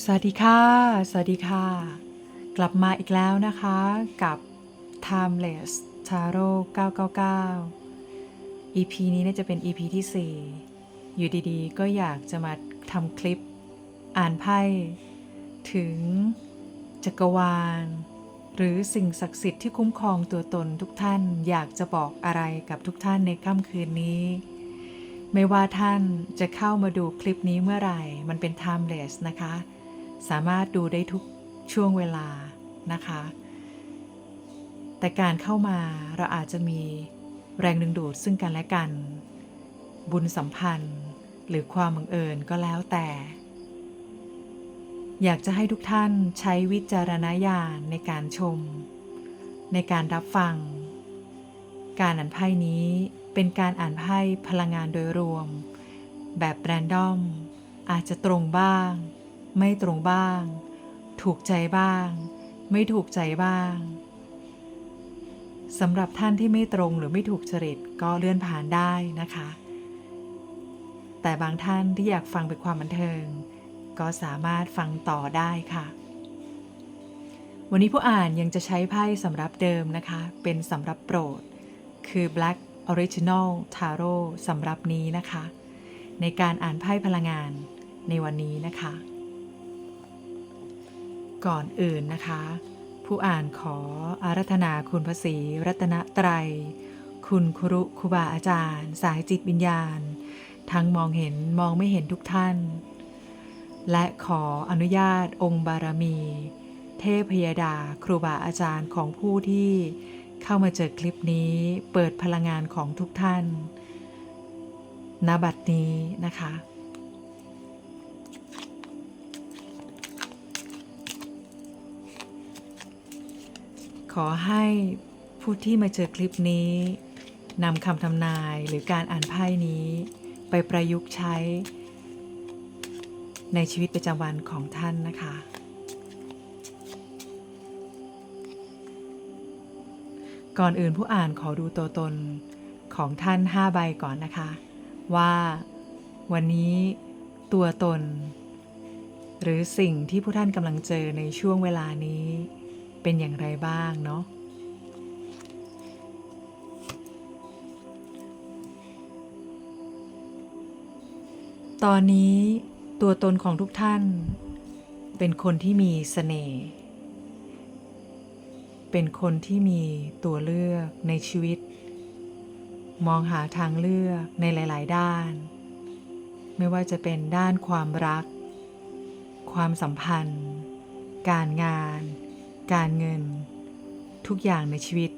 สวัสดีค่ะ สวัสดีค่ะ กลับมาอีกแล้วนะคะกับ Timeless Tarot 999 EP นี้เนี่ยจะเป็น EP ที่ 4 อยู่ดีๆ ก็อยากจะมาทำคลิปอ่านไพ่ถึงจักรวาล หรือสิ่งศักดิ์สิทธิ์ที่คุ้มครองตัวตนทุกท่านอยากจะบอกอะไรกับทุกท่านในค่ำคืนนี้ ไม่ว่าท่านจะเข้ามาดูคลิปนี้เมื่อไหร่ มันเป็น timeless นะคะ สามารถดูได้ทุกช่วงเวลานะคะ แต่การเข้ามาเราอาจจะมีแรงดึงดูดซึ่งกันและกัน บุญสัมพันธ์หรือความบังเอิญก็แล้วแต่ อยากจะให้ทุกท่านใช้วิจารณญาณในการชม ในการรับฟัง การอ่านไพ่นี้เป็นการอ่านไพ่พลังงานโดยรวม แบบแรนดอม อาจจะตรงบ้าง ไม่ตรงบ้าง ถูกใจบ้าง ไม่ถูกใจบ้างสำหรับท่านที่ไม่ตรงหรือไม่ถูกจริตก็เลื่อนผ่านได้นะคะ แต่บางท่านที่อยากฟังเป็นความบันเทิง ก็สามารถฟังต่อได้ค่ะ วันนี้ผู้อ่านยังจะใช้ไพ่สำรับเดิมนะคะ เป็นสำรับโปรด คือ Black Original Tarot สำรับนี้นะคะ ในการอ่านไพ่พลังงานในวันนี้นะคะ ก่อนอื่นนะคะ ผู้อ่านขออารัธนาคุณพระศรีรัตนตรัย คุณครุครูบาอาจารย์ สายจิตวิญญาณ ทั้งมองเห็นมองไม่เห็นทุกท่าน และขออนุญาตองค์บารมี เทพยดาครูบาอาจารย์ของผู้ที่เข้ามาเจอคลิปนี้เปิดพลังงานของทุกท่านณบัดนี้นะคะ ขอให้ผู้ที่มาเจอคลิปนี้นำคำทำนายหรือการอ่านไพ่นี้ ไปประยุกต์ใช้ ในชีวิตประจำวันของท่านนะคะ ก่อนอื่นผู้อ่านขอดูตัวตนของท่าน 5 ใบก่อนนะคะ ว่าวันนี้ตัวตน หรือสิ่งที่ผู้ท่านกำลังเจอในช่วงเวลานี้ เป็นอย่างไรบ้างเนาะตอนนี้ตัวตนของทุกท่าน เป็นคนที่มีเสน่ห์ เป็นคนที่มีตัวเลือกในชีวิต มองหาทางเลือกในหลาย ๆ ด้าน ไม่ว่าจะเป็นด้านความรัก ความสัมพันธ์ การงาน การเงิน ทุกอย่างในชีวิต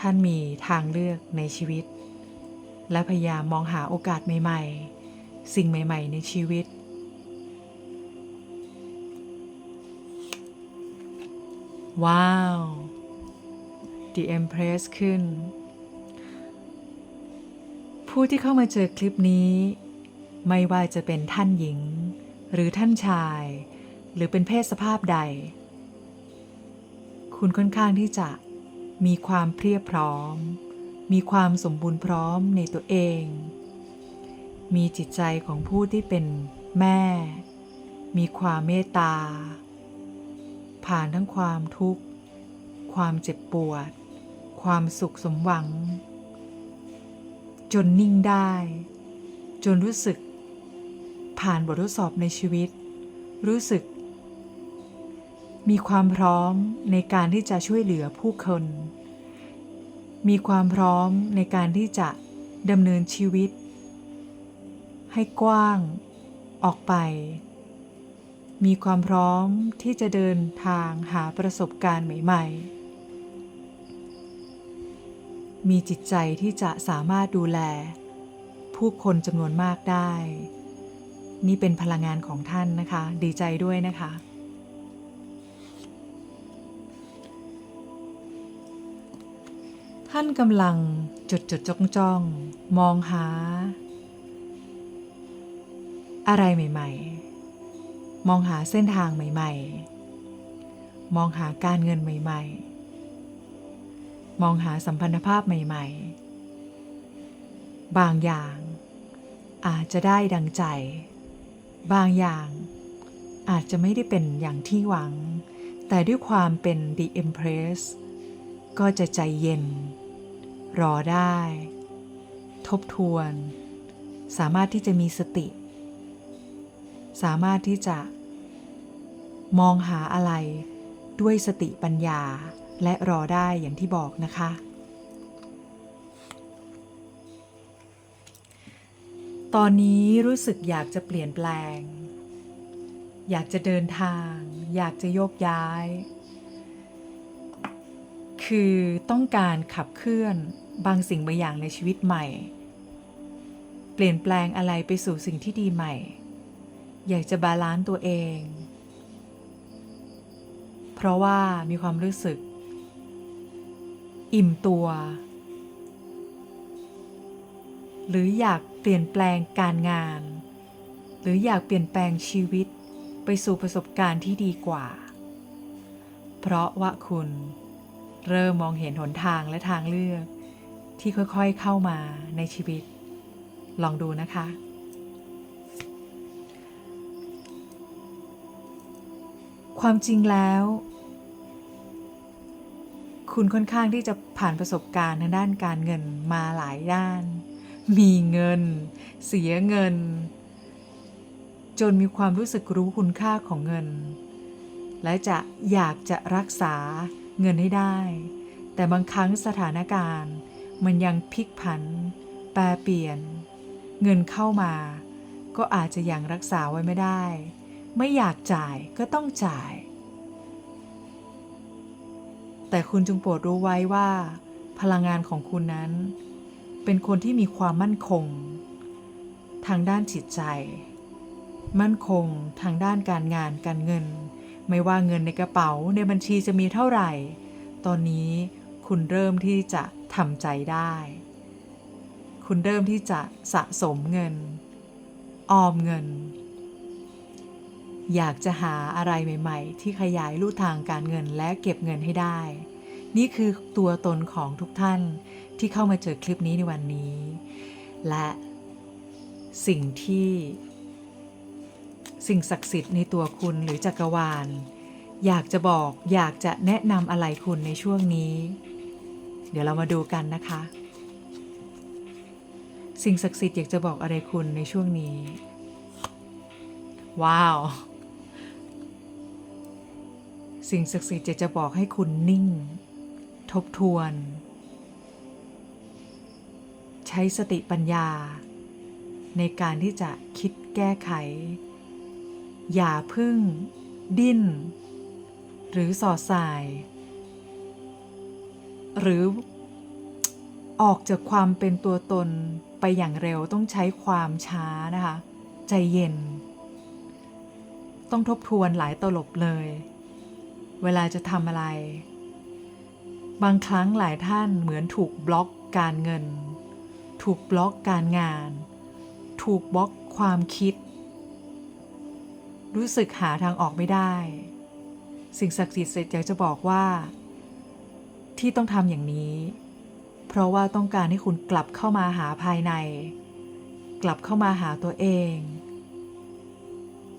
ท่านมีทางเลือกในชีวิต และพยายามมองหาโอกาสใหม่ ๆ สิ่งใหม่ ๆ ในชีวิต ว้าว The Empress ขึ้น ผู้ที่เข้ามาเจอคลิปนี้ ไม่ว่าจะเป็นท่านหญิง หรือท่านชาย หรือเป็นเพศสภาพใด คุณค่อนข้างที่จะมีความเพียบพร้อม มีความสมบูรณ์พร้อมในตัวเอง มีจิตใจของผู้ที่เป็นแม่ มีความเมตตา ผ่านทั้งความทุกข์ ความเจ็บปวด ความสุขสมหวัง จนนิ่งได้ จนรู้สึก ผ่านบททดสอบในชีวิต รู้สึก มีความพร้อมในการที่จะช่วยเหลือผู้คน มีความพร้อมในการที่จะดำเนินชีวิต ให้กว้างออกไป มีความพร้อมที่จะเดินทางหาประสบการณ์ใหม่ ๆ มีจิตใจที่จะสามารถดูแล ผู้คนจำนวนมากได้ นี่เป็นพลังงานของท่านนะคะ ดีใจด้วยนะคะานกำลังจดจดจ้องจ้องมองหา อะไรใหม่ ๆ มองหาเส้นทางใหม่ ๆ มองหาการเงินใหม่ ๆ มองหาสัมพันธภาพใหม่ ๆ บางอย่างอาจจะได้ดังใจ บางอย่างอาจจะไม่ได้เป็นอย่างที่หวัง แต่ด้วยความเป็น The Empress ก็จะใจเย็น รอได้ ทบทวน สามารถที่จะมีสติ สามารถที่จะ มองหาอะไรด้วยสติปัญญาและรอได้อย่างที่บอกนะคะ ตอนนี้รู้สึกอยากจะเปลี่ยนแปลง อยากจะเดินทาง อยากจะโยกย้าย คือต้องการขับเคลื่อน บางสิ่งบางอย่างในชีวิตใหม่ เปลี่ยนแปลงอะไรไปสู่สิ่งที่ดีใหม่ อยากจะบาลานซ์ตัวเอง เพราะว่ามีความรู้สึก อิ่มตัว หรืออยากเปลี่ยนแปลงการงาน หรืออยากเปลี่ยนแปลงชีวิตไปสู่ประสบการณ์ที่ดีกว่า เพราะว่าคุณเริ่มมองเห็นหนทางและทางเลือก ที่ค่อยๆเข้ามาในชีวิต ลองดูนะคะ ความจริงแล้ว คุณค่อนข้างที่จะผ่านประสบการณ์ทางด้านการเงินมาหลายด้าน มีเงิน เสียเงิน จนมีความรู้สึกรู้คุณค่าของเงิน และจะอยากจะรักษาเงินให้ได้ แต่บางครั้งสถานการณ์ มันยังพลิกผัน แปรเปลี่ยน เงินเข้ามา ก็อาจจะยังรักษาไว้ไม่ได้ ไม่อยากจ่ายก็ต้องจ่าย แต่คุณจงโปรดรู้ไว้ว่า พลังงานของคุณนั้น เป็นคนที่มีความมั่นคง ทางด้านจิตใจ มั่นคงทางด้านการงานการเงิน ไม่ว่าเงินในกระเป๋าในบัญชีจะมีเท่าไหร่ ตอนนี้คุณเริ่มที่จะ ทำใจได้ คุณเริ่มที่จะสะสมเงิน ออมเงิน อยากจะหาอะไรใหม่ ๆ ที่ขยายลู่ทางการเงินและเก็บเงินให้ได้ นี่คือตัวตนของทุกท่านที่เข้ามาเจอคลิปนี้ในวันนี้ และสิ่งที่สิ่งศักดิ์สิทธิ์ในตัวคุณหรือจักรวาล อยากจะบอกอยากจะแนะนำอะไรคุณในช่วงนี้ เดี๋ยวเรามาดูกันนะคะ สิ่งศักดิ์สิทธิ์อยากจะบอกอะไรคุณในช่วงนี้ ว้าว สิ่งศักดิ์สิทธิ์อยากจะบอกให้คุณนิ่ง ทบทวน ใช้สติปัญญา ในการที่จะคิดแก้ไข อย่าพึ่ง ดิ้น หรือสอดสาย หรือออกจากความเป็นตัวตนไปอย่างเร็วต้องใช้ความช้านะคะ ใจเย็น ต้องทบทวนหลายตลบเลย เวลาจะทำอะไร บางครั้งหลายท่านเหมือนถูกบล็อกการเงิน ถูกบล็อกการงาน ถูกบล็อกความคิด รู้สึกหาทางออกไม่ได้ สิ่งศักดิ์สิทธิ์อยากจะบอกว่า ที่ต้องทำอย่างนี้ เพราะว่าต้องการให้คุณกลับเข้ามาหาภายใน กลับเข้ามาหาตัวเอง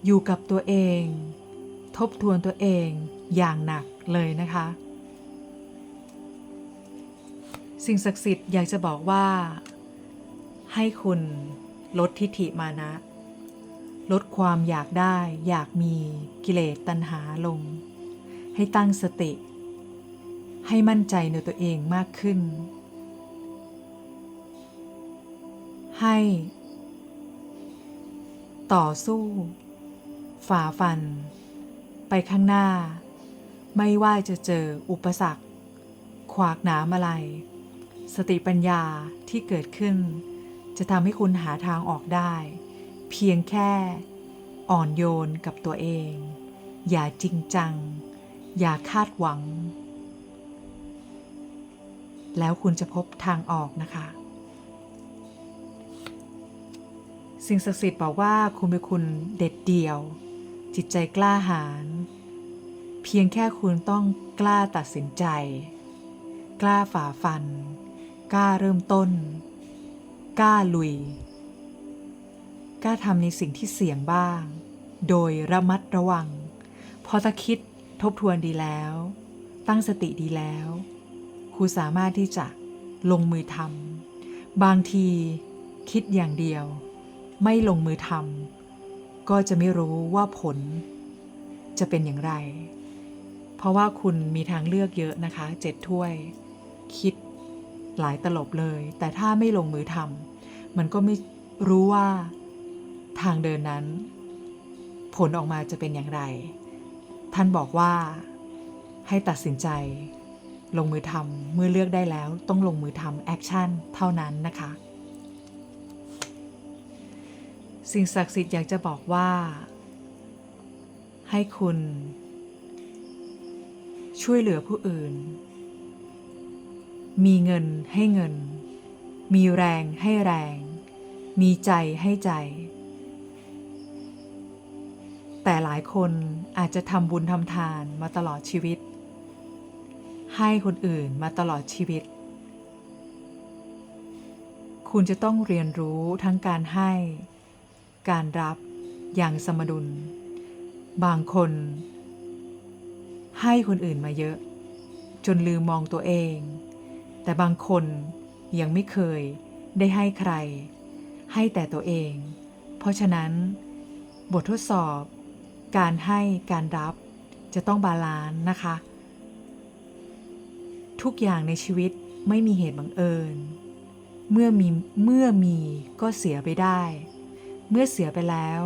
อยู่กับตัวเอง ทบทวนตัวเองอย่างหนักเลยนะคะ สิ่งศักดิ์สิทธิ์อยากจะบอกว่า ให้คุณลดทิฐิมานะ ลดความอยากได้ อยากมีกิเลสตัณหาลง ให้ตั้งสติ ให้มั่นใจในตัวเองมากขึ้น ให้ ต่อสู้ ฝ่าฟัน ไปข้างหน้า ไม่ว่าจะเจออุปสรรค ขวากหนามอะไร สติปัญญาที่เกิดขึ้น จะทำให้คุณหาทางออกได้ เพียงแค่อ่อนโยนกับตัวเอง อย่าจริงจัง อย่าคาดหวัง แล้วคุณจะพบทางออกนะคะ สิ่งศักดิ์สิทธิ์บอกว่าคุณเป็นคุณเด็ดเดี่ยว จิตใจกล้าหาญเพียงแค่คุณต้องกล้าตัดสินใจ กล้าฝ่าฟัน กล้าเริ่มต้น กล้าลุย กล้าทำในสิ่งที่เสี่ยงบ้าง โดยระมัดระวัง พอถ้าคิดทบทวนดีแล้ว ตั้งสติดีแล้ว รูสามารถที่จะลงมือทำบางทีคิดอย่างเดียว ไม่ลงมือทำก็จะไม่รู้ว่าผลจะเป็นอย่างไร เพราะว่าคุณมีทางเลือกเยอะนะคะเจ็ดถ้วย คิดหลายตลบเลย แต่ถ้าไม่ลงมือทำมันก็ไม่รู้ว่าทางเดินนั้น ผลออกมาจะเป็นอย่างไร ท่านบอกว่าให้ตัดสินใจ ลงมือทำเมื่อเลือกได้แล้วต้องลงมือทำแอคชั่นเท่านั้นนะคะ สิ่งศักดิ์สิทธิ์อยากจะบอกว่า ให้คุณ ช่วยเหลือผู้อื่น มีเงินให้เงิน มีแรงให้แรง มีใจให้ใจ แต่หลายคนอาจจะทำบุญทำทานมาตลอดชีวิต ให้คนอื่นมาตลอดชีวิต คุณจะต้องเรียนรู้ทั้งการให้ การรับอย่างสมดุล บางคน ให้คนอื่นมาเยอะ จนลืมมองตัวเอง แต่บางคนยังไม่เคยได้ให้ใคร ให้แต่ตัวเอง เพราะฉะนั้น บททดสอบ การให้การรับจะต้องบาลานซ์นะคะ ทุกอย่างในชีวิตไม่มีเหตุบังเอิญ เมื่อมีเมื่อมีก็เสียไปได้ เมื่อเสียไปแล้ว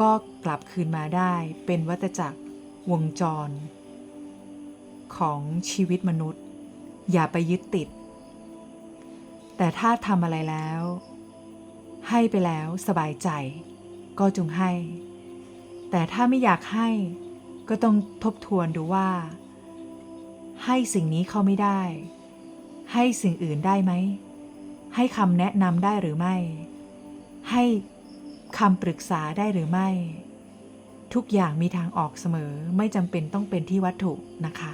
ก็กลับคืนมาได้เป็นวัฏจักรวงจร ของชีวิตมนุษย์ อย่าไปยึดติด แต่ถ้าทำอะไรแล้ว ให้ไปแล้วสบายใจ ก็จงให้ แต่ถ้าไม่อยากให้ก็ต้องทบทวนดูว่า ให้สิ่งนี้เขาไม่ได้ ให้สิ่งอื่นได้ไหม ให้คำแนะนำได้หรือไม่ ให้คำปรึกษาได้หรือไม่ ทุกอย่างมีทางออกเสมอไม่จำเป็นต้องเป็นที่วัตถุนะคะ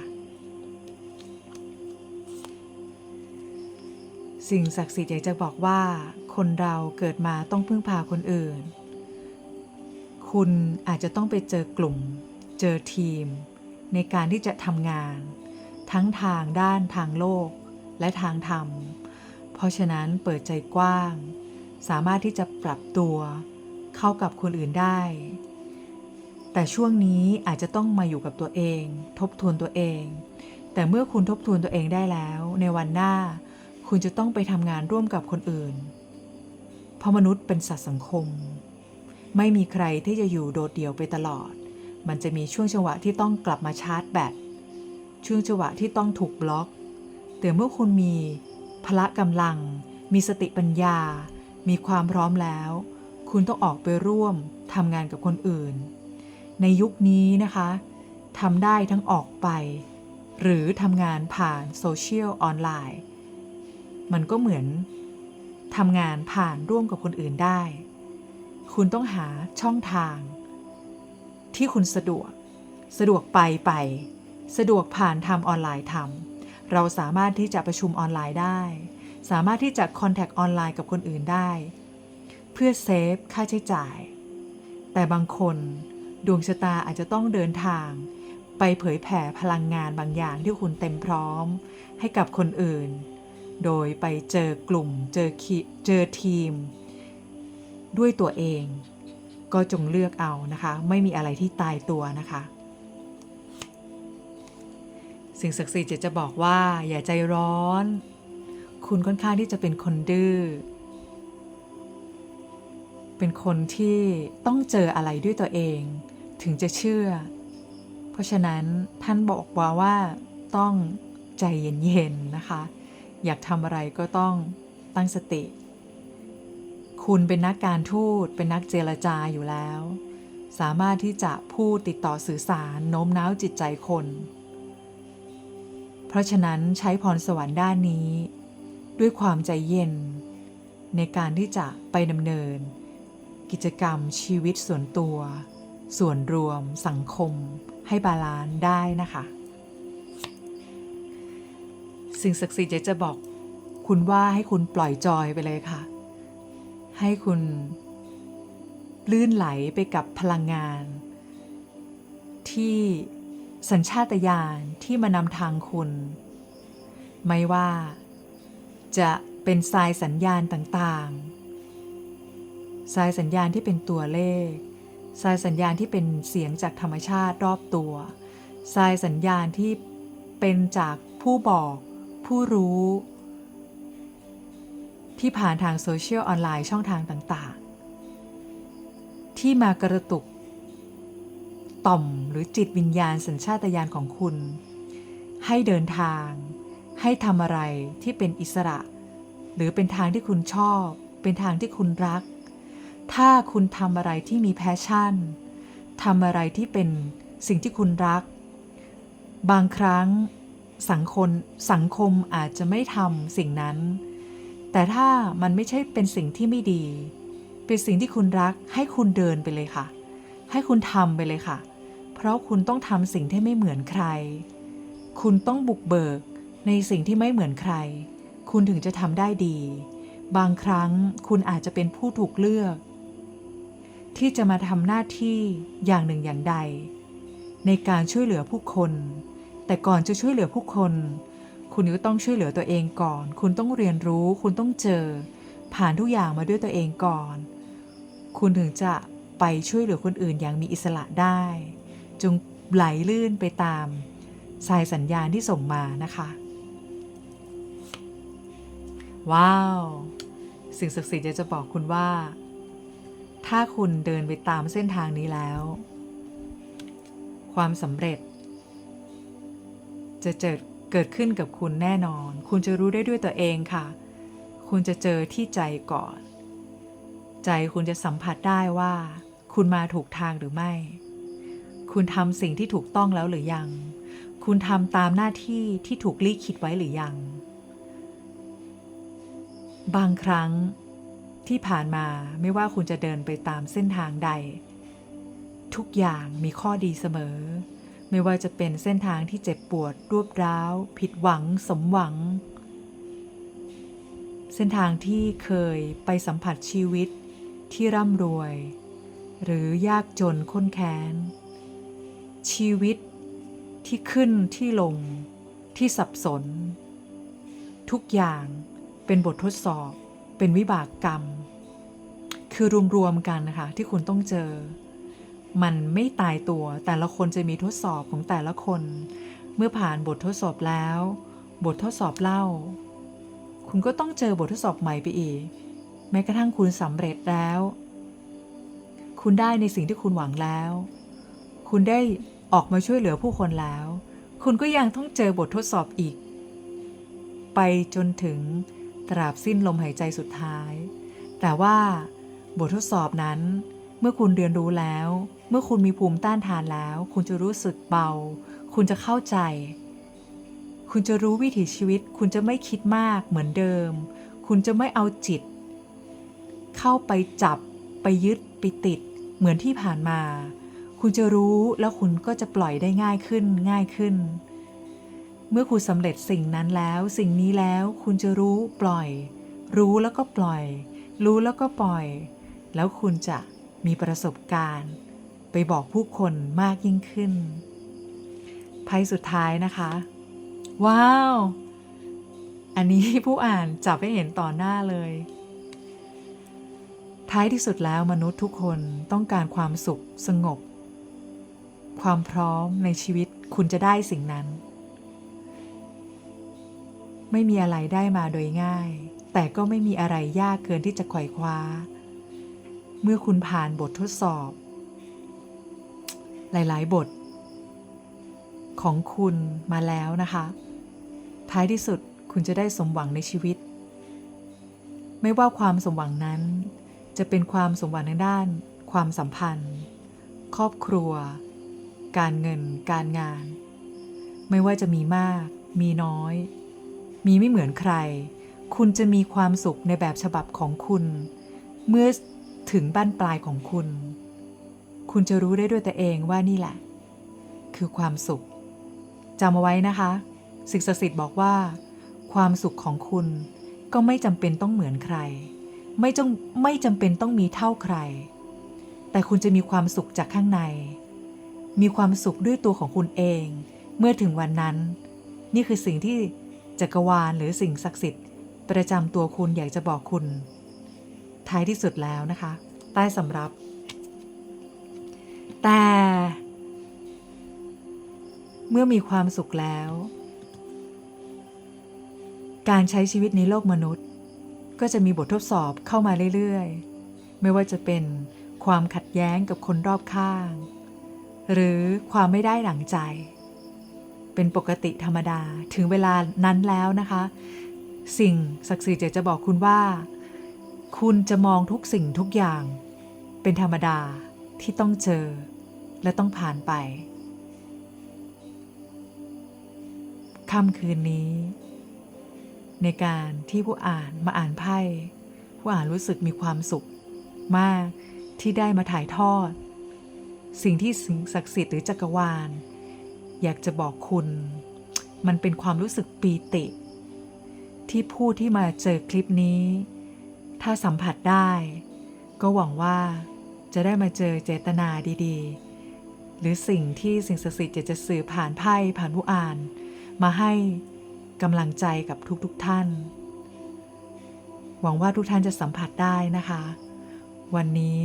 สิ่งศักดิ์สิทธิ์อยากจะบอกว่า คนเราเกิดมาต้องพึ่งพาคนอื่น คุณอาจจะต้องไปเจอกลุ่ม เจอทีม ในการที่จะทำงาน ทั้งทางด้านทางโลกและทางธรรม เพราะฉะนั้นเปิดใจกว้าง สามารถที่จะปรับตัวเข้ากับคนอื่นได้ แต่ช่วงนี้อาจจะต้องมาอยู่กับตัวเอง ทบทวนตัวเอง แต่เมื่อคุณทบทวนตัวเองได้แล้ว ในวันหน้า คุณจะต้องไปทำงานร่วมกับคนอื่น เพราะมนุษย์เป็นสัตว์สังคม ไม่มีใครที่จะอยู่โดดเดี่ยวไปตลอด มันจะมีช่วงจังหวะที่ต้องกลับมาชาร์จแบต ช่วงจังหวะที่ต้องถูกบล็อก แต่เมื่อคุณมีพละกำลัง มีสติปัญญา มีความพร้อมแล้ว คุณต้องออกไปร่วมทำงานกับคนอื่น ในยุคนี้นะคะทำได้ทั้งออกไป หรือทำงานผ่านโซเชียลออนไลน์มันก็เหมือนทำงานผ่านร่วมกับคนอื่นได้ คุณต้องหาช่องทาง ที่คุณสะดวก สะดวกไปไป สะดวกผ่านทำออนไลน์ทำเราสามารถที่จะประชุมออนไลน์ได้ สามารถที่จะคอนแทคออนไลน์กับคนอื่นได้ เพื่อเซฟค่าใช้จ่าย แต่บางคนดวงชะตาอาจจะต้องเดินทาง ไปเผยแผ่พลังงานบางอย่างที่คุณเต็มพร้อม ให้กับคนอื่น โดยไปเจอกลุ่มเจอคีเจอทีม ด้วยตัวเอง ก็จงเลือกเอานะคะ ไม่มีอะไรที่ตายตัวนะคะ สิ่งศักดิ์สิทธิ์จะจะบอกว่าอย่าใจร้อน คุณค่อนข้างที่จะเป็นคนดื้อ เป็นคนที่ต้องเจออะไรด้วยตัวเอง ถึงจะเชื่อ เพราะฉะนั้นท่านบอกว่าว่าต้องใจเย็นๆนะคะ อยากทำอะไรก็ต้องตั้งสติ คุณเป็นนักการทูตเป็นนักเจรจาอยู่แล้ว สามารถที่จะพูดติดต่อสื่อสารโน้มน้าวจิตใจคน เพราะฉะนั้นใช้พรสวรรค์ด้านนี้ ด้วยความใจเย็น ในการที่จะไปดำเนิน กิจกรรมชีวิตส่วนตัว ส่วนรวม สังคม ให้บาลานซ์ได้นะคะ สิ่งศักดิ์สิทธิ์จะบอกคุณว่าให้คุณปล่อยจอยไปเลยค่ะ ให้คุณลื่นไหลไปกับพลังงาน ที่ สัญชาตญาณที่มานำทางคุณ ไม่ว่าจะเป็นสายสัญญาณต่างๆ สายสัญญาณที่เป็นตัวเลข สายสัญญาณที่เป็นเสียงจากธรรมชาติรอบตัว สายสัญญาณที่เป็นจากผู้บอก ผู้รู้ ที่ผ่านทางโซเชียลออนไลน์ช่องทางต่างๆ ที่มากระตุก ต่อมหรือจิตวิญญาณสัญชาตญาณของคุณ ให้เดินทาง ให้ทำอะไรที่เป็นอิสระ หรือเป็นทางที่คุณชอบ เป็นทางที่คุณรัก ถ้าคุณทำอะไรที่มีแพชชั่นทำอะไรที่เป็นสิ่งที่คุณรัก บางครั้งสังคมสังคมอาจจะไม่ทำสิ่งนั้น แต่ถ้ามันไม่ใช่เป็นสิ่งที่ไม่ดี เป็นสิ่งที่คุณรักให้คุณเดินไปเลยค่ะ ให้คุณทำไปเลยค่ะ ราะคุณต้องทำสิ่งที่ไม่เหมือนใคร คุณต้องบุกเบิกในสิ่งที่ไม่เหมือนใคร คุณถึงจะทำได้ดี บางครั้งคุณอาจจะเป็นผู้ถูกเลือก ที่จะมาทำหน้าที่อย่างหนึ่งอย่างใด ในการช่วยเหลือผู้คน แต่ก่อนจะช่วยเหลือผู้คน คุณก็ต้องช่วยเหลือตัวเองก่อน คุณต้องเรียนรู้ คุณต้องเจอ ผ่านทุกอย่างมาด้วยตัวเองก่อน คุณถึงจะไปช่วยเหลือคนอื่นอย่างมีอิสระได้ จงไหลลื่นไปตามสายสัญญาณที่ส่งมานะคะ ว้าว สิ่งศักดิ์สิทธิ์อยากจะบอกคุณว่า ถ้าคุณเดินไปตามเส้นทางนี้แล้ว ความสำเร็จ จะเจอเกิดขึ้นกับคุณแน่นอน คุณจะรู้ได้ด้วยตัวเองค่ะ คุณจะเจอที่ใจก่อน ใจคุณจะสัมผัสได้ว่า คุณมาถูกทางหรือไม่ คุณทำสิ่งที่ถูกต้องแล้วหรือยัง คุณทำตามหน้าที่ที่ถูกลีคิดไว้หรือยัง บางครั้งที่ผ่านมาไม่ว่าคุณจะเดินไปตามเส้นทางใด ทุกอย่างมีข้อดีเสมอ ไม่ว่าจะเป็นเส้นทางที่เจ็บปวด รวบร้าว ผิดหวัง สมหวัง เส้นทางที่เคยไปสัมผัสชีวิตที่ร่ำรวย หรือยากจนข้นแค้น ชีวิตที่ขึ้นที่ลง ที่สับสน ทุกอย่างเป็นบททดสอบ เป็นวิบากกรรม คือรวมๆกันนะคะที่คุณต้องเจอ มันไม่ตายตัวแต่ละคนจะมีทดสอบของแต่ละคน เมื่อผ่านบททดสอบแล้ว บททดสอบเล่า คุณก็ต้องเจอบททดสอบใหม่ไปอีก แม้กระทั่งคุณสำเร็จแล้ว คุณได้ในสิ่งที่คุณหวังแล้ว คุณได้ ออกมาช่วยเหลือผู้คนแล้ว คุณก็ยังต้องเจอบททดสอบอีก ไปจนถึงตราบสิ้นลมหายใจสุดท้าย แต่ว่าบททดสอบนั้น เมื่อคุณเรียนรู้แล้ว เมื่อคุณมีภูมิต้านทานแล้ว คุณจะรู้สึกเบา คุณจะเข้าใจ คุณจะรู้วิถีชีวิต คุณจะไม่คิดมากเหมือนเดิม คุณจะไม่เอาจิต เข้าไปจับไปยึดไปติดเหมือนที่ผ่านมา คุณจะรู้แล้วคุณก็จะปล่อยได้ง่ายขึ้นง่ายขึ้น เมื่อคุณสำเร็จสิ่งนั้นแล้วสิ่งนี้แล้วคุณจะรู้ปล่อย รู้แล้วก็ปล่อย รู้แล้วก็ปล่อย แล้วคุณจะมีประสบการณ์ ไปบอกผู้คนมากยิ่งขึ้นไพ่สุดท้ายนะคะ ว้าว อันนี้ผู้อ่านจับให้เห็นต่อหน้าเลย ท้ายที่สุดแล้วมนุษย์ทุกคนต้องการความสุขสงบ ความพร้อมในชีวิตคุณจะได้สิ่งนั้น ไม่มีอะไรได้มาโดยง่าย แต่ก็ไม่มีอะไรยากเกินที่จะไขว่คว้า เมื่อคุณผ่านบททดสอบ หลาย ๆ บท ของคุณมาแล้วนะคะ ท้ายที่สุดคุณจะได้สมหวังในชีวิต ไม่ว่าความสมหวังนั้น จะเป็นความสมหวังในด้าน ความสัมพันธ์ ครอบครัว การเงิน การงาน ไม่ว่าจะมีมาก มีน้อย มีไม่เหมือนใคร คุณจะมีความสุขในแบบฉบับของคุณ เมื่อถึงบ้านปลายของคุณ คุณจะรู้ได้ด้วยตัวเองว่านี่แหละ คือความสุขจำเอาไว้นะคะสิ่งศักดิ์สิทธิ์บอกว่า ความสุขของคุณก็ไม่จำเป็นต้องเหมือนใคร ไม่จงไม่จำเป็นต้องมีเท่าใคร แต่คุณจะมีความสุขจากข้างใน มีความสุขด้วยตัวของคุณเอง เมื่อถึงวันนั้น นี่คือสิ่งที่จักรวาลหรือสิ่งศักดิ์สิทธิ์ ประจำตัวคุณอยากจะบอกคุณ ท้ายที่สุดแล้วนะคะ ใต้สำรับ แต่ เมื่อมีความสุขแล้ว การใช้ชีวิตในโลกมนุษย์ ก็จะมีบททดสอบเข้ามาเรื่อยๆ ไม่ว่าจะเป็นความขัดแย้งกับคนรอบข้าง หรือความไม่ได้หลังใจ เป็นปกติธรรมดาถึงเวลานั้นแล้วนะคะ สิ่งศักดิ์สิทธิ์จะบอกคุณว่า คุณจะมองทุกสิ่งทุกอย่าง เป็นธรรมดาที่ต้องเจอ และต้องผ่านไปค่ำคืนนี้ ในการที่ผู้อ่านมาอ่านไพ่ผู้อ่านรู้สึกมีความสุขมากที่ได้มาถ่ายทอด สิ่งที่สิ่งศักดิ์สิทธิ์หรือจักรวาล อยากจะบอกคุณ มันเป็นความรู้สึกปีติ ที่ผู้ที่มาเจอคลิปนี้ ถ้าสัมผัสได้ ก็หวังว่าจะได้มาเจอเจตนาดีๆ หรือสิ่งที่สิ่งศักดิ์สิทธิ์อยากจะสื่อผ่านไพ่ผ่านผู้อ่าน มาให้กำลังใจกับทุกๆทท่าน หวังว่าทุกท่านจะสัมผัสได้นะคะ วันนี้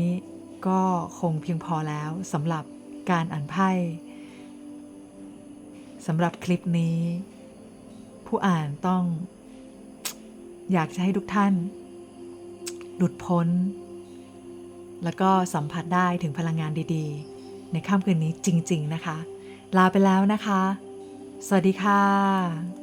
ก็คงเพียงพอแล้วสำหรับการอ่านไพ่สำหรับคลิปนี้ ผู้อ่านต้อง อยากจะให้ทุกท่าน หลุดพ้น แล้วก็สัมผัสได้ถึงพลังงานดีๆ ในค่ำคืนนี้จริง ๆ นะคะ ลาไปแล้วนะคะ สวัสดีค่ะ